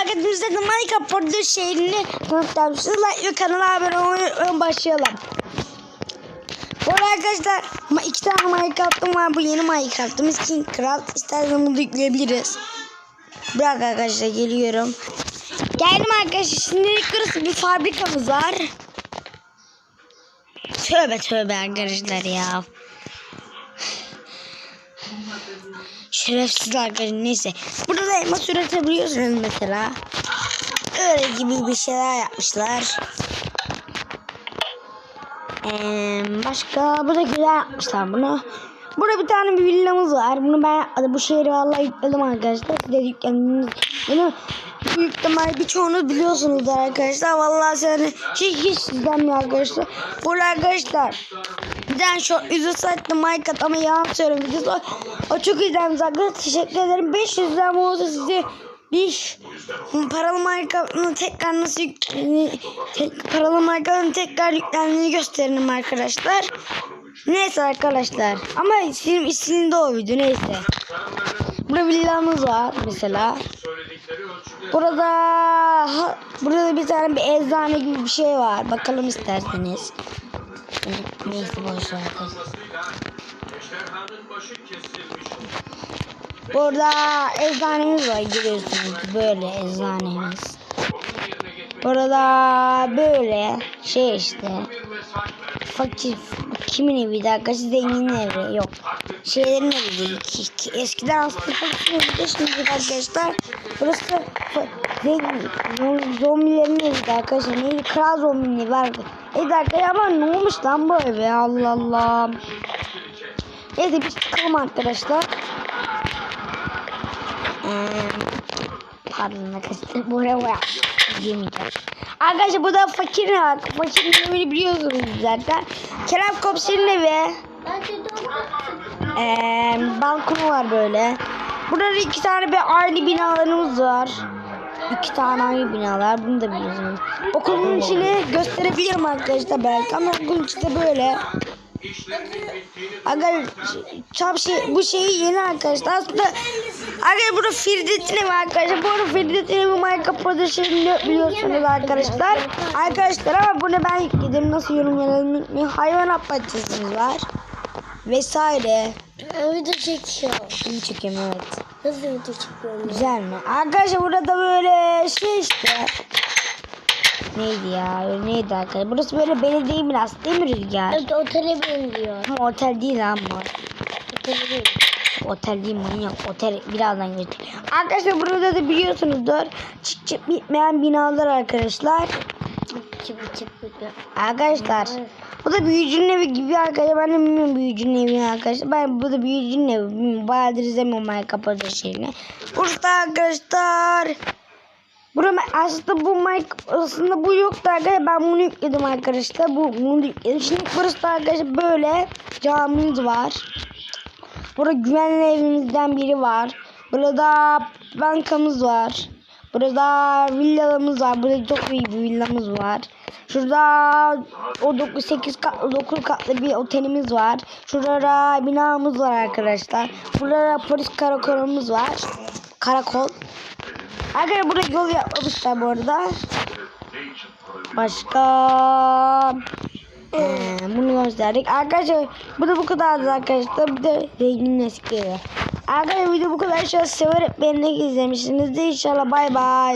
arkadaşlar da Minecraft Portal şehrini tanıtmışız. Like ve kanala abone olmayı başlayalım. Bu arkadaşlar iki tane Minecraft'ım var. Bu yeni Minecraft'ımız King Craft. İsterseniz bunu yükleyebiliriz. Bırak arkadaşlar geliyorum. Geldim arkadaşlar. Şimdilik burası bir fabrikamız var. Tövbe tövbe arkadaşlar ya. Şerefsiz arkadaşlar neyse. Burada da elmas üretebiliyorsunuz mesela. Öyle gibi bir şeyler yapmışlar. Ee, başka bu da güzel yapmışlar bunu. Burada bir tane bir villamız var. Bunu ben. Bu şehri vallahi yükledim arkadaşlar. Siz de yüklediniz. Bunu büyük ihtimal birçoğunuz biliyorsunuz arkadaşlar. Vallahi seni hiç hiç izlenmiyor arkadaşlar. Burada arkadaşlar bir tane şu yüzü sattı Minecraft ama yalan söylüyorum videosu. O çok izlenmiş arkadaşlar. Teşekkür ederim. 500 lira olsa size bir paralı Minecraft'ın tekrar nasıl tek, paralı Minecraft'ın tekrar yüklendiğini gösterelim arkadaşlar. Neyse arkadaşlar. Ama isim isimde o video neyse. Burada villamız var mesela. Burada burada bir tane bir eczane gibi bir şey var. Bakalım isterseniz. Neyse boş ver. Burada eczanemiz var görüyorsunuz böyle eczanemiz. Burada böyle şey işte fakir kimin evi de arkadaşlar zenginin evi yok. Şeylerin evi eskiden aslında fakirin evi de şimdi arkadaşlar burası zengin zom- zombilerin evi de arkadaşlar. Neydi kral zombinin evi var. Evet arkadaşlar ama ne olmuş lan bu eve Allah Allah. Neyse biz çıkalım arkadaşlar. Ee, pardon arkadaşlar buraya var. Yemeyeceğim. Arkadaşlar bu da fakir hak. Fakirin evini biliyorsunuz zaten. Kerem Kopser'in evi. Ee, balkonu var böyle. Burada da iki tane bir aynı binalarımız var. İki tane aynı binalar. Bunu da biliyorsunuz. Okulun içini gösterebilirim arkadaşlar belki ama okulun içi de böyle. Aga çap şey bu şeyi yeni arkadaşlar. Aslında aga burada Firdevs'in evi arkadaşlar. Bu arada Firdevs'in evi Minecraft Production'ı biliyorsunuz arkadaşlar. Arkadaşlar ama bunu ben yükledim. Nasıl yorumlarını unutmayın. Hayvanat bahçesimiz var. Vesaire. Video çekiyor. İyi çekim evet. Hızlı video çekiyorum. Güzel mi? Arkadaşlar burada böyle şey işte. Neydi ya? Neydi arkadaşlar? Burası böyle belediye binası değil mi Rüzgar? Evet otele benziyor. Ama otel değil ama. Otele değil. Otel değil manyak. Otel birazdan göstereyim. Arkadaşlar burada da biliyorsunuzdur. Çık çık bitmeyen binalar arkadaşlar. Çıp çıp çıp. Arkadaşlar. Bu da büyücünün evi gibi arkadaşlar. Ben de bilmiyorum büyücünün evini arkadaşlar. Ben bu da büyücünün evi. Bayağıdır izlemiyorum Minecraft Project şeyini. Burada arkadaşlar. Burada aslında bu Minecraft aslında bu yoktu arkadaşlar. Ben bunu yükledim arkadaşlar. Bu bunu yükledim. Şimdi burası da arkadaşlar böyle camimiz var. Burada güvenli evimizden biri var. Burada bankamız var. Burada villalarımız var. Burada çok iyi bir villamız var. Şurada o 9 8 katlı 9 katlı bir otelimiz var. Şurada da binamız var arkadaşlar. Burada da polis karakolumuz var. Karakol. Arkadaşlar burada yol yapmamışlar bu arada. Başka ee, bunu gösterdik. Arkadaşlar bu da bu kadardı arkadaşlar. Bir de renginin eski evi. Arkadaşlar video bu kadar. İnşallah severek beğenerek izlemişsinizdir. İnşallah bay bay.